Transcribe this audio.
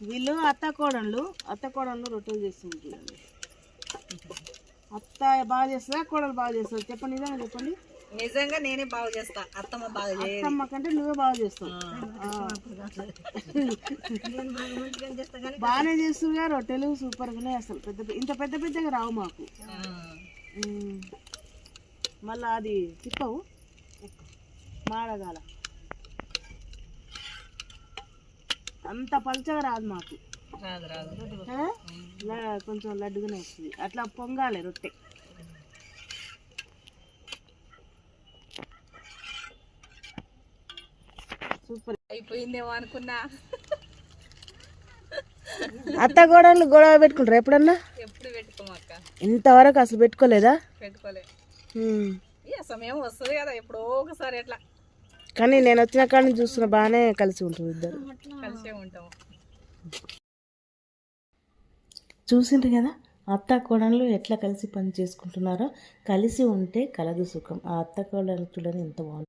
వీళ్ళు అత్త కోడళ్ళు అత్త కోడళ్ళు రొట్టెలు చేస్తుంది అత్త బాగా చేస్తుందా కోడలు బాగా చేస్తుంది? చెప్పండి నిజంగా చెప్పండి. నిజంగా నేనే బాగా చేస్తా. అత్తమ్మ బాగా అత్తమ్మ కంటే నువ్వే బాగా చేస్తావు. బాగానే చేస్తున్నా రొట్టెలు సూపర్గానే అసలు పెద్ద పెద్ద- ఇంత పెద్ద పెద్దగా రావు మాకు. మళ్ళా అది తిప్పవు? మాడగాల. అంత పలచగా రాదు మాకు. కొంచెం లడ్డుగానే వస్తుంది. అట్లా పొంగాలి రొట్టె. సూపర్. అయిపోయిందేమో అనుకున్నా. అత్త గోడలు గొడవ పెట్టుకుంటారు ఎప్పుడన్నా? ఎప్పుడు పెట్టుకోమక్క ఇంతవరకు అసలు పెట్టుకోలేదా? పెట్టుకోలే. ఉమ్. ఈ సమయం వస్తుంది కదా ఎప్పుడో ఒకసారి ఎట్లా కానీ నేను వచ్చిన కాడ నుంచి చూస్తున్న బాగానే కలిసి ఉంటుంది ఇద్దరు. చూసిండ్రు కదా? అత్త కోడళ్ళు ఎట్లా కలిసి పని చేసుకుంటున్నారో? కలిసి ఉంటే కలదు సుఖం. ఆ అత్త కోడలు చూడని ఎంత బాగుంది.